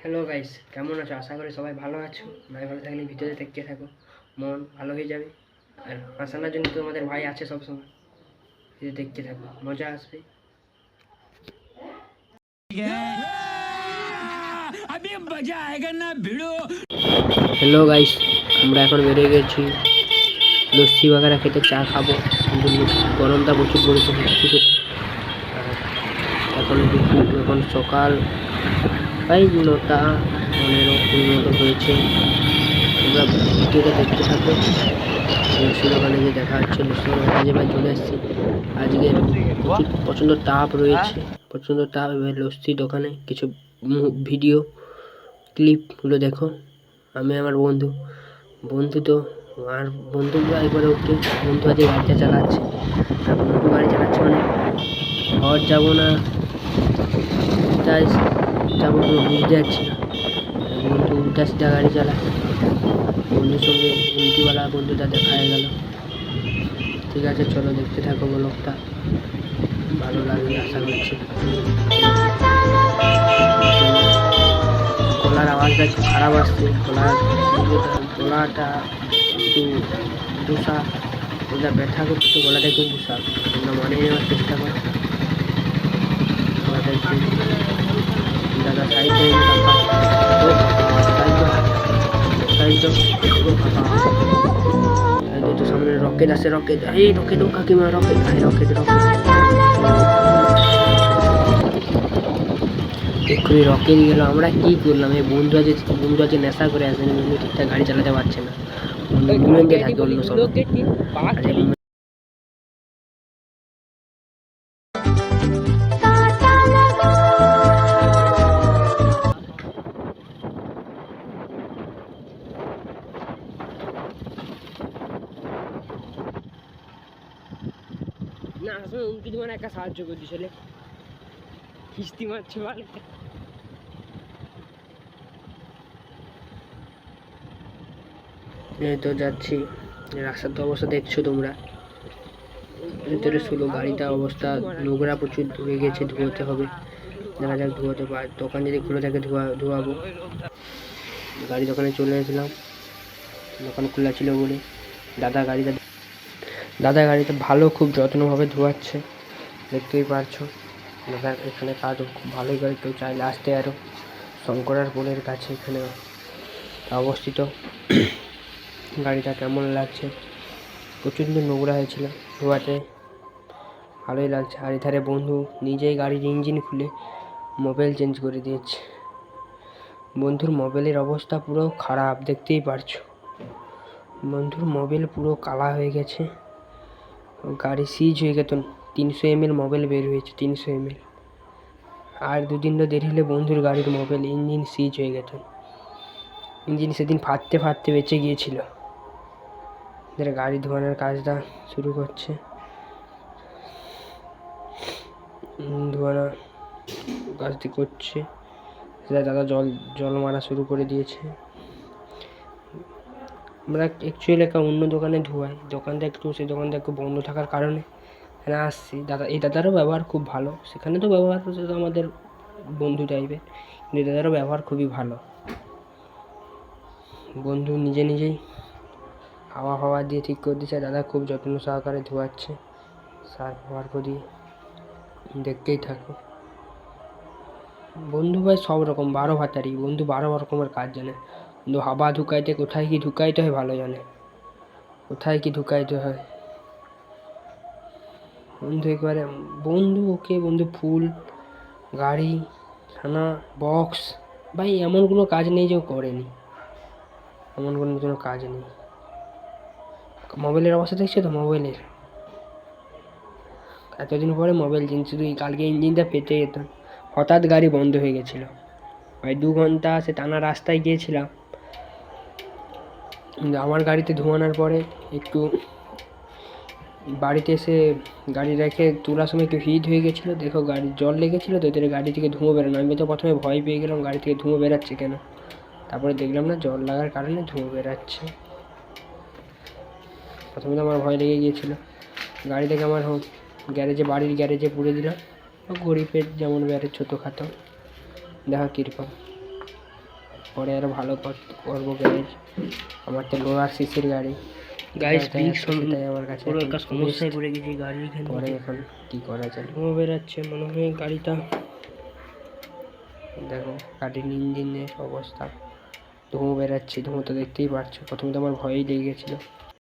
Hello guys কেমন আছো? আশা করি সবাই ভালো আছো। ভাই ভালো থাকলে ভিডিওতে দেখতে থাকো। মন ভালো হয়ে যাবে। আর হাসানোর জন্য তো আমাদের ভাই আছে সবসময়। ভিডিও দেখতে থাকো। মজা আসবে। হ্যালো গাইস আমরা এখন বেরিয়ে গেছি। লস্যি বাগারা খেতে চা খাব। গরমটা প্রচুর পড়েছে এখন এখন সকাল প্রায় নটা পনেরো, কুড়ি হয়েছে। আমরা ভিডিওটা দেখতে থাকব লস্যি দোকানে যে দেখা যাচ্ছে লস্যি কাজে ভাই চলে এসেছি। আজকে প্রচুর প্রচণ্ড তাপ রয়েছে, প্রচণ্ড তাপ এবার লস্যি দোকানে কিছু ভিডিও, ক্লিপগুলো দেখো। আমি আমার বন্ধু বন্ধু তো আর বন্ধু একবারে ওকে বন্ধু আজকে গাড়িটা চালাচ্ছে। আর বন্ধু গাড়ি চালাচ্ছে মানে ঘর যাব না, তাই যাব কোনো বুঝতে পারছি না। বন্ধু উল্টা সিধা গাড়ি চালায়। বন্ধুর সঙ্গে এমটিওয়ালা বন্ধুটা দেখা হয়ে গেল। ঠিক আছে, চলো দেখতে থাকো ব্লগটা। ভালো লাগবে আশা করছি। গলার আওয়াজটা একটু খারাপ আসছে গলার গলাটা একটু দোষা ওটা ব্যথা করছে গলাটা একটু দোষা তোমরা মানিয়ে নেওয়ার চেষ্টা করো। গলাটা একটু দাদা সাইডে সামনে রকেট আছে রকেট এই রকেট কাকিমা রকেট রকেট রকেট এক্ষুনি নিয়ে গেলো আমরা কি করলাম? এই বন্ধু আছে বন্ধু আছে নেশা করে আসেন বন্ধু ঠিকঠাক গাড়ি চালাতে পারছে না। থাকে অন্য না আসলে তোমার একটা সাহায্য করে দিছিলে কিস্তি মারছে ভালো এই তো যাচ্ছি। রাস্তার তো অবস্থা দেখছ তোমরা। ভিতরে শুলো, গাড়িটা অবস্থা, নোংরা প্রচুর ধুয়ে গেছে, ধুয়োতে হবে। দেখা যাক ধোয়াতে পার দোকান যদি খুলে থাকে ধোয়া ধোয়াবো। গাড়ি দোকানে চলে এসেছিলাম। দোকান খোলা ছিল বলে। দাদা গাড়িটা দাদা গাড়িটা ভালো, খুব যত্নভাবে ধোয়াচ্ছে। দেখতেই পারছ। দাদার এখানে কাজ খুব ভালোই করে। কেউ চাইলে আসতে আরও শঙ্করার পোলের কাছে এখানে অবস্থিত। গাড়িটা কেমন লাগছে? প্রচণ্ড নোংরা হয়েছিল। ধোয়াতে ভালোই লাগছে। আর এধারে বন্ধু নিজেই গাড়ির ইঞ্জিন খুলে মোবাইল চেঞ্জ করে দিয়েছে। বন্ধুর মোবাইলের অবস্থা পুরো খারাপ, দেখতেই পারছ। বন্ধুর মোবাইল পুরো কালা হয়ে গেছে। গাড়ি সিজ হয়ে গেত তিনশো এমএল মোবাইল বের হয়েছে, তিনশো এমএল। আর দুদিন তো দেরি হলে বন্ধুর গাড়ির মোবাইল ইঞ্জিন সিজ হয়ে গেত ইঞ্জিন সেদিন ফাটতে ফাটতে বেঁচে গিয়েছিল। এদের গাড়ি ধোয়ানোর কাজটা শুরু করছে। ধোয়ানো কাজটি করছে। সেটা দাদা জল জল মারা শুরু করে দিয়েছে। আমরা অ্যাকচুয়ালি একটা অন্য দোকানে ধোয়াই। দোকানটা একটু, সেই দোকানটা একটু বন্ধ থাকার কারণে এখানে আসছি। দাদা, এই দাদারও ব্যবহার খুব ভালো। সেখানে তো ব্যবহার তো আমাদের বন্ধু টাইপের কিন্তু দাদারও ব্যবহার খুবই ভালো। বন্ধু নিজে নিজেই হাওয়া ফাওয়া দিয়ে ঠিক করে দিচ্ছে। দাদা খুব যত্ন সহকারে ধোয়াচ্ছে। সার ব্যবহার করি, দেখতেই থাকো। বন্ধু ভাই সব রকম, বারো ভাতারি। বন্ধু বারো রকমের কাজ জানে। বন্ধু হাবা ঢুকাইতে কোথায় কি ঢুকাইতে হয় ভালো জানে। কোথায় কি ঢুকাইতে হয়? বন্ধু একবারে, বন্ধু ওকে, বন্ধু ফুল, গাড়ি থানা বক্স ভাই এমন কোনো কাজ নেই যে করেনি। এমন কোনো কোনো কাজ নেই। মোবাইলের অবস্থা দেখছ তো মোবাইলের এতদিন পরে মোবাইল শুধু এই কালকে ইঞ্জিনটা ফেটে যেত। হঠাৎ গাড়ি বন্ধ হয়ে গেছিল। প্রায় দু ঘণ্টা সে টানা রাস্তায় গিয়েছিলাম। আমার গাড়িতে ধোয়ানোর পরে একটু বাড়িতে এসে গাড়ি রেখে তোলার সময় একটু হিট হয়ে গেছিল। দেখো গাড়ি, জল লেগেছিলো তো, এদের গাড়ি থেকে ধুঁয়ো বেরোনো আমি তো প্রথমে ভয় পেয়ে গেলাম গাড়ি থেকে ধুঁয়ো বেরাচ্ছে কেন? তারপরে দেখলাম না, জল লাগার কারণে ধুঁয়ো বেরাচ্ছে। প্রথমে তো আমার ভয় লেগে গিয়েছিল। গাড়ি থেকে আমার হোক গ্যারেজে বাড়ির গ্যারেজে পুড়ে দিলাম। ও গরিবের যেমন গ্যারেজ ছোটোখাটো দেখা কীরকম। পরে আরও ভালো কর- করব গ্যারেজ। আমার তো লোয়ার সিসির গাড়ি। গাইস বিগ আমার কাছে পুরো একটা সমস্যায় পড়ে গেছি গাড়ি এখান পরে এখন কি করা যায়। ধোঁয়া বেরাচ্ছে মনে হয় গাড়িটা। দেখো গাড়ির ইঞ্জিনের অবস্থা। ধুঁয়ো বেরাচ্ছে ধুঁয়ো তো দেখতেই পাচ্ছ। প্রথমে তো আমার ভয়ই লেগে গেছিল